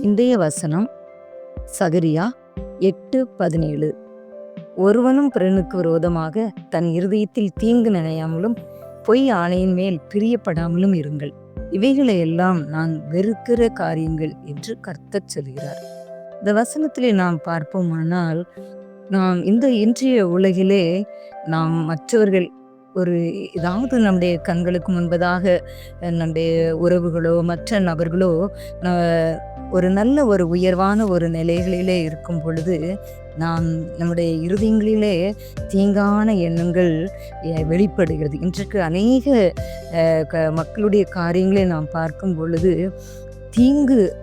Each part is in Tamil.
இன்றைய வசனம் சகரியா எட்டு பதினேழு. ஒருவனும் பிறனுக்கு விரோதமாக தன் இருதயத்தில் தீங்கு நினையாமலும் பொய் ஆணையின் மேல் பிரியப்படாமலும் இருங்கள். இவைகளை எல்லாம் நான் வெறுக்கிற காரியங்கள் என்று கர்த்தர் சொல்கிறார். இந்த வசனத்திலே நாம் பார்ப்போமானால் நாம் இந்த இன்றைய உலகிலே நாம் மற்றவர்கள் ஒரு ஏதாவது நம்முடைய கண்களுக்கு முன்பதாக நம்முடைய உறவுகளோ மற்ற நபர்களோ ஒரு நல்ல ஒரு உயர்வான ஒரு நிலைகளிலே இருக்கும் பொழுது நாம் நம்முடைய இறுதிங்களிலே தீங்கான எண்ணங்கள் வெளிப்படுகிறது. இன்றைக்கு அநேக க- மக்களுடைய காரியங்களை நாம் பார்க்கும் பொழுது தீங்கு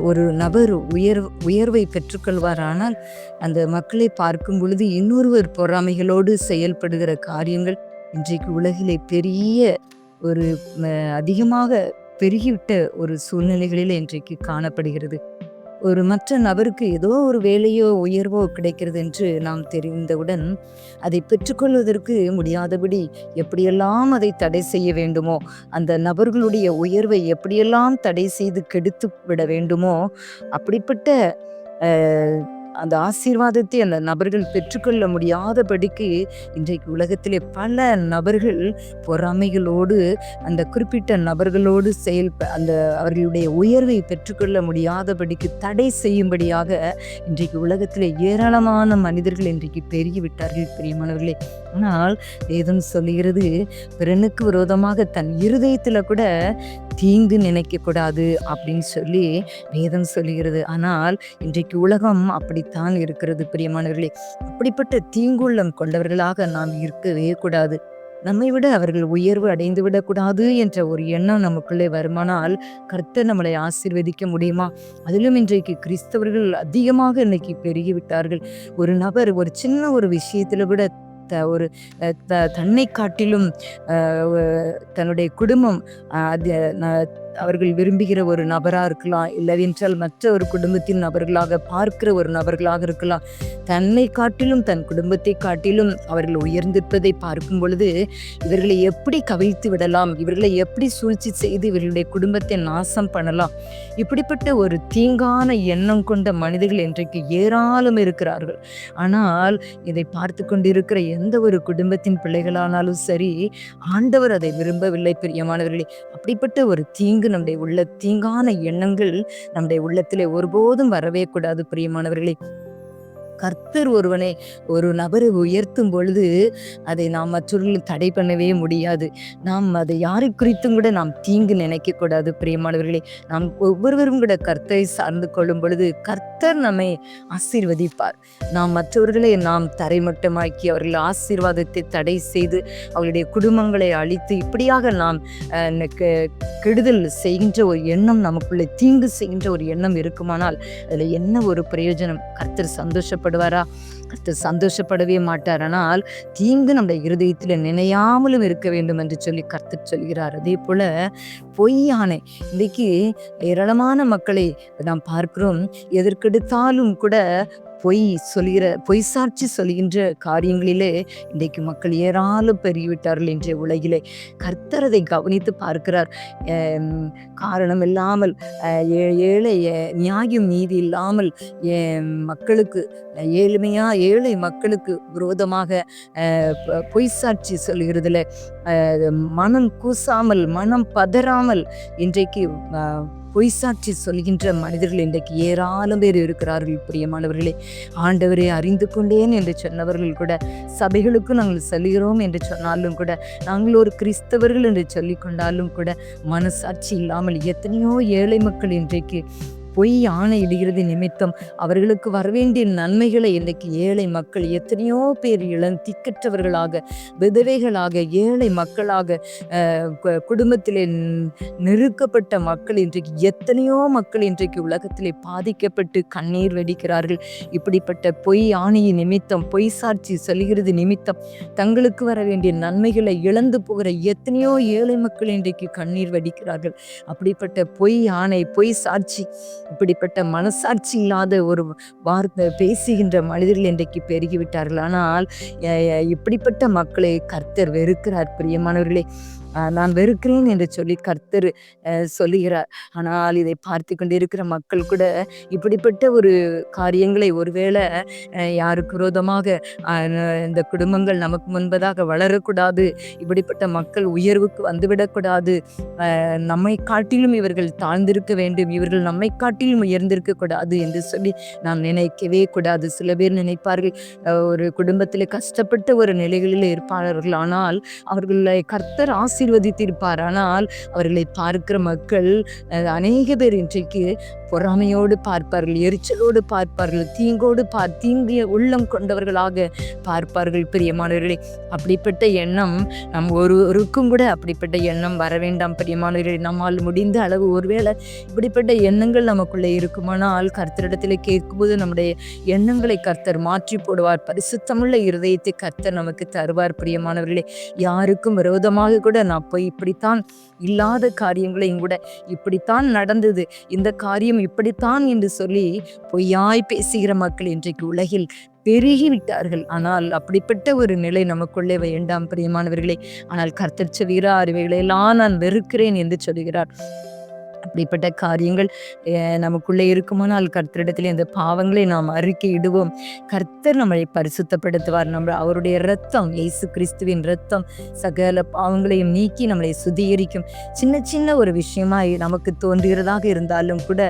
ஒரு நபர் உயர் உயர்வை பெற்றுக்கொள்வாரானால் அந்த மக்களை பார்க்கும் பொழுது இன்னொருவர் பொறாமைகளோடு செயல்படுகிற காரியங்கள் இன்றைக்கு உலகிலே பெரிய ஒரு அதிகமாக பெருகிவிட்ட ஒரு சூழ்நிலைகளில் இன்றைக்கு காணப்படுகிறது. ஒரு மற்ற நபருக்கு ஏதோ ஒரு வேலையோ உயர்வோ கிடைக்கிறது என்று நாம் தெரிந்தவுடன் அதை பெற்றுக்கொள்வதற்கு முடியாதபடி எப்படியெல்லாம் அதை தடை செய்ய வேண்டுமோ அந்த நபர்களுடைய உயர்வை எப்படியெல்லாம் தடை செய்து கெடுத்து விட வேண்டுமோ அப்படிப்பட்ட அந்த ஆசீர்வாதத்தை அந்த நபர்கள் பெற்றுக்கொள்ள முடியாதபடிக்கு இன்றைக்கு உலகத்திலே பல நபர்கள் பொறாமைகளோடு அந்த குறிப்பிட்ட நபர்களோடு செயல் அந்த அவர்களுடைய உயர்வை பெற்றுக்கொள்ள முடியாதபடிக்கு தடை செய்யும்படியாக இன்றைக்கு உலகத்திலே ஏராளமான மனிதர்கள் இன்றைக்கு பெருகிவிட்டார்கள் பிரியமானவர்களே. ஆனால் வேதம் சொல்லுகிறது பிறனுக்கு விரோதமாக தன் இருதயத்தில் கூட தீங்கு நினைக்கக்கூடாது அப்படின்னு சொல்லி வேதம் சொல்லுகிறது. ஆனால் இன்றைக்கு உலகம் அப்படித்தான் இருக்கிறது பிரியமானவர்களே. அப்படிப்பட்ட தீங்குள்ளம் கொண்டவர்களாக நாம் இருக்கவே கூடாது. நம்மை விட அவர்கள் உயர்வு அடைந்து விடக்கூடாது என்ற ஒரு எண்ணம் நமக்குள்ளே வருமானால் கர்த்தர் நம்மளை ஆசீர்வதிக்க முடியுமா? அதிலும் இன்றைக்கு கிறிஸ்தவர்கள் அதிகமாக இன்னைக்கு பெருகிவிட்டார்கள். ஒரு நபர் ஒரு சின்ன ஒரு விஷயத்துல விட ஒரு த தன்னை காட்டிலும் தன்னுடைய குடும்பம் அது அவர்கள் விரும்புகிற ஒரு நபராக இருக்கலாம் இல்லவென்றால் மற்ற ஒரு குடும்பத்தின் நபர்களாக பார்க்கிற ஒரு நபர்களாக இருக்கலாம். தன்னை காட்டிலும் தன் குடும்பத்தை காட்டிலும் அவர்கள் உயர்ந்திருப்பதை பார்க்கும் பொழுது இவர்களை எப்படி கவிழ்த்து விடலாம் இவர்களை எப்படி சூழ்ச்சி செய்து இவர்களுடைய குடும்பத்தை நாசம் பண்ணலாம்? இப்படிப்பட்ட ஒரு தீங்கான எண்ணம் கொண்ட மனிதர்கள் இன்றைக்கு ஏராளம் இருக்கிறார்கள். ஆனால் இதை பார்த்து கொண்டிருக்கிற எந்த ஒரு குடும்பத்தின் பிள்ளைகளானாலும் சரி ஆண்டவர் அதை விரும்பவில்லை பிரியமானவர்களே. அப்படிப்பட்ட ஒரு தீங்கு நம்முடைய உள்ள தீங்கான எண்ணங்கள் நம்முடைய உள்ளத்திலே ஒருபோதும் வரவே கூடாது பிரியமானவர்களே. கர்த்தர் ஒருவனை ஒரு நபரை உயர்த்தும் பொழுது அதை நாம் மற்றவர்களும் தடை பண்ணவே முடியாது. நாம் அதை யாரை குறித்தும் கூட நாம் தீங்கு நினைக்க கூடாது பிரியமானவர்களே. நாம் ஒவ்வொருவரும் கூட கர்த்தரை சார்ந்து கொள்ளும் பொழுது கர்த்தர் நம்மை ஆசீர்வதிப்பார். நாம் மற்றவர்களை நாம் தரைமட்டமாக்கி அவர்கள் ஆசீர்வாதத்தை தடை செய்து அவர்களுடைய குடும்பங்களை அழித்து இப்படியாக நாம் கெ- கெடுதல் செய்கின்ற ஒரு எண்ணம் நமக்குள்ளே தீங்கு செய்கின்ற ஒரு எண்ணம் இருக்குமானால் அதில் என்ன ஒரு பிரயோஜனம்? கர்த்தர் சந்தோஷப்படுவாரா கர்த்தர் சந்தோஷப்படவே மாட்டார். ஆனால் தீங்கு நம்முடைய இருதயத்தில் நினையாமலும் இருக்க வேண்டும் என்று சொல்லி கர்த்து சொல்கிறார். அதே போல பொய்யானை இன்றைக்கு ஏராளமான மக்களை நாம் பார்க்கிறோம். எதற்கெடுத்தாலும் கூட பொய் சொல்கிற பொய் சாட்சி சொல்கின்ற காரியங்களிலே இன்றைக்கு மக்கள் ஏராளம் பெருகிவிட்டார்கள் இன்றைய உலகிலே. கர்த்தர் அதை கவனித்து பார்க்கிறார். காரணம் இல்லாமல் ஏ- ஏழை நியாயம் நீதி இல்லாமல் மக்களுக்கு ஏழ்மையா ஏழை மக்களுக்கு விரோதமாக பொய் சாட்சி சொல்கிறதுல மனம் கூசாமல் மனம் பதறாமல் இன்றைக்கு பொய் சாட்சி சொல்கின்ற மனிதர்கள் இன்றைக்கு ஏராளம் பேர் இருக்கிறார்கள் பிரியமானவர்களே. ஆண்டவரை அறிந்து கொண்டேன் என்று சொன்னவர்கள் கூட சபைகளுக்கு நாங்கள் செல்கிறோம் என்று சொன்னாலும் கூட நாங்கள் ஒரு கிறிஸ்தவர்கள் என்று சொல்லிக்கொண்டாலும் கூட மனசாட்சி இல்லாமல் எத்தனையோ ஏழை மக்கள் இன்றைக்கு பொய் ஆணையிடுகிறது நிமித்தம் அவர்களுக்கு வரவேண்டிய நன்மைகளை இன்றைக்கு ஏழை மக்கள் எத்தனையோ பேர் இளம் திக்கற்றவர்களாக விதவைகளாக ஏழை மக்களாக கு- குடும்பத்திலே நெருக்கப்பட்ட மக்கள் இன்றைக்கு எத்தனையோ மக்கள் இன்றைக்கு உலகத்திலே பாதிக்கப்பட்டு கண்ணீர் வெடிக்கிறார்கள். இப்படிப்பட்ட பொய் ஆணையின் நிமித்தம் பொய் சாட்சி சொல்கிறது நிமித்தம் தங்களுக்கு வர வேண்டிய நன்மைகளை இழந்து போகிற எத்தனையோ ஏழை மக்கள் இன்றைக்கு கண்ணீர் வடிக்கிறார்கள். அப்படிப்பட்ட பொய் ஆணை பொய் சாட்சி இப்படிப்பட்ட மனசாட்சி இல்லாத ஒரு வார்த்தை பேசுகின்ற மனிதர்கள் இன்றைக்கு பெருகிவிட்டார்கள். ஆனால் இப்படிப்பட்ட மக்களை கர்த்தர் வெறுக்கிறார். பிரியமானவர்களே நான் வெறுக்கிறேன் என்று சொல்லி கர்த்தர் சொல்லுகிறார். ஆனால் இதை பார்த்து கொண்டிருக்கிற மக்கள் கூட இப்படிப்பட்ட ஒரு காரியங்களை ஒருவேளை யாருக்கு விரோதமாக இந்த குடும்பங்கள் நமக்கு முன்பதாக வளரக்கூடாது இப்படிப்பட்ட மக்கள் உயர்வுக்கு வந்துவிடக்கூடாது நம்மை காட்டிலும் இவர்கள் தாழ்ந்திருக்க வேண்டும் இவர்கள் நம்மை காட்டிலும் உயர்ந்திருக்க கூடாது என்று சொல்லி நாம் நினைக்கவே கூடாது. சில பேர் நினைப்பார்கள் ஒரு குடும்பத்தில் கஷ்டப்பட்ட ஒரு நிலைகளில் இருப்பார்கள். ஆனால் அவர்களை கர்த்தர் ஆசீர்வதித்திருப்பார். ஆனால் அவர்களை பார்க்கிற மக்கள் அநேக பேர் இன்றைக்கு பொறாமையோடு பார்ப்பார்கள் எரிச்சலோடு பார்ப்பார்கள் தீங்கோடு பார் தீங்கிய உள்ளம் கொண்டவர்களாக பார்ப்பார்கள் பிரியமானவர்களே. அப்படிப்பட்ட எண்ணம் நம் ஒருவருக்கும் கூட அப்படிப்பட்ட எண்ணம் வர வேண்டாம் பிரியமானவர்களே. நம்மால் முடிந்த அளவு ஒருவேளை இப்படிப்பட்ட எண்ணங்கள் நமக்குள்ளே இருக்குமானால் கர்த்தரிடத்தில் கேட்கும்போது நம்முடைய எண்ணங்களை கர்த்தர் மாற்றி போடுவார். பரிசுத்தமுள்ள இருதயத்தை கர்த்தர் நமக்கு தருவார் பிரியமானவர்களே. யாருக்கும் விரோதமாக கூட நான் போய் இப்படித்தான் இல்லாத காரியங்களையும் கூட இப்படித்தான் நடந்தது. இந்த காரியம் இப்படித்தான் என்று சொல்லி பொய்யாய் பேசுகிற மக்கள் இன்றைக்கு உலகில் பெருகிவிட்டார்கள். ஆனால் அப்படிப்பட்ட ஒரு நிலை நமக்குள்ளே வேண்டாம் பிரியமானவர்களே. ஆனால் கர்த்தர் வீரா அறிவைகளெல்லாம் நான் வெறுக்கிறேன் என்று சொல்கிறார் அப்படிப்பட்ட காரியங்கள் நமக்குள்ளே இருக்குமானால் கர்த்தரிடத்தில் இந்த பாவங்களை நாம் அறிக்கையிடுவோம் கர்த்தர் நம்மளை பரிசுத்தப்படுத்துவார். நம்ம அவருடைய ரத்தம் இயேசு கிறிஸ்துவின் ரத்தம் சகல பாவங்களையும் நீக்கி நம்மளை சுதிகரிக்கும். சின்ன சின்ன ஒரு விஷயமாய் நமக்கு தோன்றுகிறதாக இருந்தாலும் கூட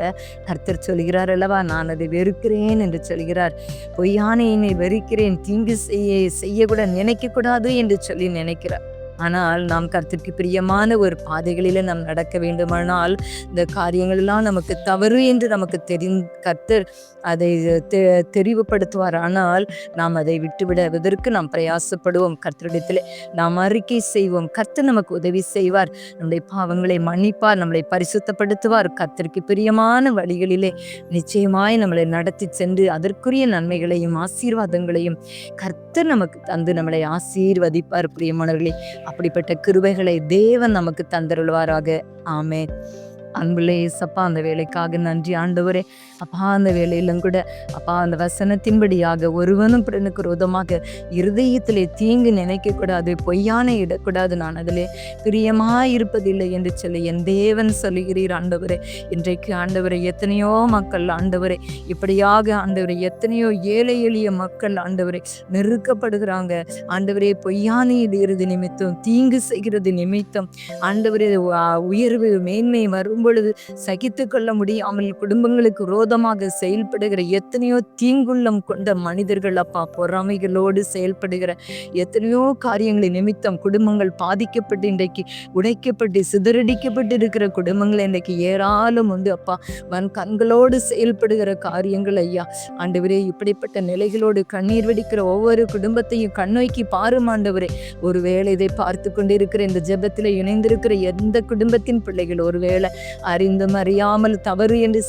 கர்த்தர் சொல்கிறார் அல்லவா நான் அதை வெறுக்கிறேன் என்று சொல்கிறார். பொய்யான என்னை வெறுக்கிறேன் தீங்கு செய்ய செய்யக்கூட நினைக்கக்கூடாது என்று சொல்லி நினைக்கிறார். ஆனால் நாம் கருத்திற்கு பிரியமான ஒரு பாதைகளில் நாம் நடக்க வேண்டுமானால் இந்த காரியங்களெல்லாம் நமக்கு தவறு என்று நமக்கு தெரி கர்த்தர் அதை தெரிவுபடுத்துவார். ஆனால் நாம் அதை விட்டுவிடுவதற்கு நாம் பிரயாசப்படுவோம். கர்த்தரிடத்தில் நாம் அறிக்கை செய்வோம். கர்த்தர் நமக்கு உதவி செய்வார். நம்முடைய பாவங்களை மன்னிப்பார். நம்மளை பரிசுத்தப்படுத்துவார். கர்த்தருக்கு பிரியமான வழிகளிலே நிச்சயமாய் நம்மளை நடத்தி சென்று அதற்குரிய நன்மைகளையும் ஆசீர்வாதங்களையும் கர்த்தர் நமக்கு தந்து நம்மளை ஆசீர்வதிப்பார். பிரியமானவர்களே அப்படிப்பட்ட கிருபைகளை தேவன் நமக்கு தந்தருள்வாராக. ஆமே அன்புள்ள ஏசப்பா அந்த வேலைக்காக நன்றி. ஆண்டவரே அப்பா அந்த வேலையிலும் கூட அப்பா அந்த வசனத்தின்படியாக ஒருவனும் பிறனுக்கு ரோதமாக இருதயத்திலே தீங்கு நினைக்கக்கூடாது பொய்யான இடக்கூடாது நான் அதிலே பிரியமாக இருப்பதில்லை என்று சொல்லி என் தேவன் சொல்லுகிறீர் ஆண்டவரே. இன்றைக்கு ஆண்டவரை எத்தனையோ மக்கள் ஆண்டவரை இப்படியாக ஆண்டவரை எத்தனையோ ஏழை எளிய மக்கள் ஆண்டவரை நெருக்கப்படுகிறாங்க. ஆண்டவரே பொய்யான இடுகிறது நிமித்தம் தீங்கு செய்கிறது நிமித்தம் ஆண்டவரே உயர்வு மேன்மை வரும் பொழுது சகித்து கொள்ள முடியாமல் குடும்பங்களுக்கு விரோதமாக செயல்படுகிற எத்தனையோ தீங்குள்ளம் கொண்ட மனிதர்கள் அப்பா பொறாமைகளோடு செயல்படுகிற எத்தனையோ காரியங்களை நிமித்தம் குடும்பங்கள் பாதிக்கப்பட்டு இன்றைக்கு உடைக்கப்பட்டு சிதறடிக்கப்பட்டு இருக்கிற குடும்பங்கள் இன்றைக்கு ஏராளம் உண்டு அப்பா. வன் கண்களோடு செயல்படுகிற காரியங்கள் ஐயா. ஆண்டவரே இப்படிப்பட்ட நிலைகளோடு கண்ணீர் வெடிக்கிற ஒவ்வொரு குடும்பத்தையும் கண்ணோக்கி பாரும் ஆண்டவரே. ஒருவேளை இதை பார்த்து கொண்டிருக்கிற இந்த ஜெபத்தில் இணைந்திருக்கிற எந்த குடும்பத்தின் பிள்ளைகள் ஒருவேளை அறிந்தும் அறியாமல் தவறு என்று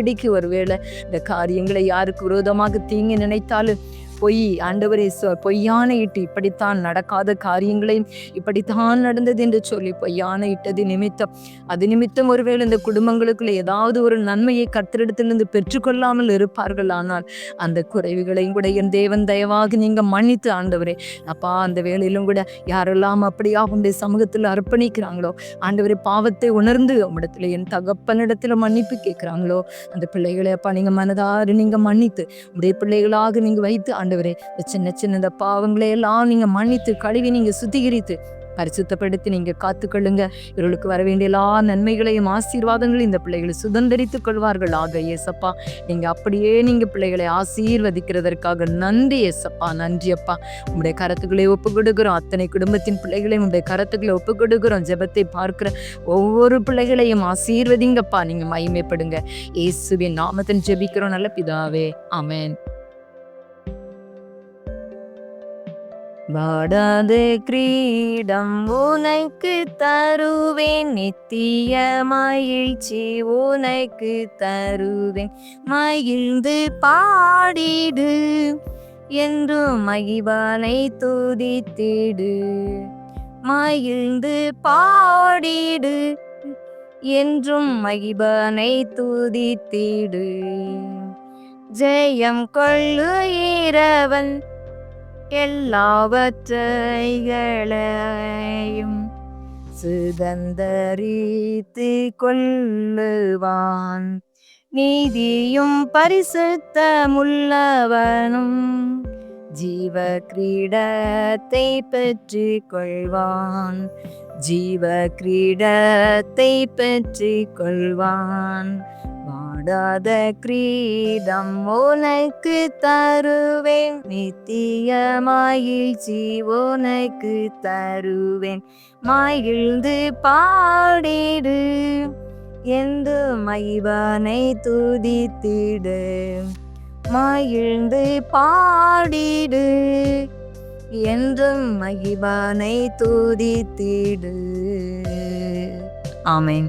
பிடிக்கு ஒருவேளை. இந்த காரியங்களை யாருக்கு விரோதமாக தீங்கி நினைத்தாலும் பொய் ஆண்டவரே பொய்யான இட்டு இப்படித்தான் நடக்காத காரியங்களையும் இப்படித்தான் நடந்தது என்று சொல்லி பொய்யான இட்டது நிமித்தம். அது நிமித்தம் ஒருவேளை இந்த குடும்பங்களுக்குள்ள ஏதாவது ஒரு நன்மையை கத்திரிடத்திலிருந்து பெற்றுக்கொள்ளாமல் இருப்பார்கள். ஆனால் அந்த குறைவுகளையும் கூட என் தேவன் தயவாக நீங்க மன்னித்து ஆண்டவரே அப்பா அந்த வேலையிலும் கூட யாரெல்லாம் அப்படியா உடைய சமூகத்தில் அர்ப்பணிக்கிறாங்களோ ஆண்டவரே பாவத்தை உணர்ந்து உம்மிடத்துல என் தகப்பனிடத்துல மன்னிப்பு கேட்கிறாங்களோ அந்த பிள்ளைகளை அப்பா நீங்க மனதாறு நீங்க மன்னித்து உடைய பிள்ளைகளாக நீங்க வைத்து ஆண்டவரே இந்த சின்ன சின்ன இந்த எல்லாம் நீங்க மன்னித்து கழுவி நீங்க சுத்திகரித்து பரிசுத்தப்படுத்தி நீங்க காத்துக்கொள்ளுங்க. இவர்களுக்கு வர வேண்டிய எல்லா நன்மைகளையும் ஆசீர்வாதங்களையும் இந்த பிள்ளைகளை சுதந்திரித்துக் கொள்வார்கள் ஆக ஏசப்பா நீங்க அப்படியே நீங்க பிள்ளைகளை ஆசீர்வதிக்கிறதற்காக நன்றி ஏசப்பா நன்றி அப்பா. உங்களுடைய கரத்துக்களை ஒப்பு கொடுக்குறோம் அத்தனை குடும்பத்தின் பிள்ளைகளையும் உங்களுடைய கரத்துக்களை ஒப்பு கொடுக்கிறோம் ஜெபத்தை பார்க்கிற ஒவ்வொரு பிள்ளைகளையும் ஆசீர்வதிங்கப்பா. நீங்க மகிமைப்படுங்க. இயேசுவின் நாமத்தின் ஜெபிக்கிறோம். நல்ல பிதாவே. அமேன் வாடாத கிரீடம் உனக்கு தருவேன். நித்திய மகிழ்ச்சி உனக்கு தருவேன். மகிழ்ந்து பாடிடு என்றும் மகிபானை துதித்திடு. மகிழ்ந்து பாடிடு என்றும் மகிபனை துதித்திடு. ஜெயம் கொள்ளு இரவன் எல்லாவற்றைகளையும் சுதந்தரித்து கொள்ளுவான் நீதியும் பரிசுத்தமுள்ளவனும் ஜீவ கிரீடத்தை பெற்று கொள்வான் ஜீவ கிரீடத்தை பெற்று கொள்வான் வாடாத கிரீடம் உனக்கு தருவேன். நித்திய நித்தியமாயிழ்ச்சி உனக்கு தருவேன். மகிழ்ந்து பாடிடு. என்று மைவனை துதித்திடு. மகிழ்ந்து பாடிடு. என்றும் மகிபானை துதித்திடு. ஆமேன்.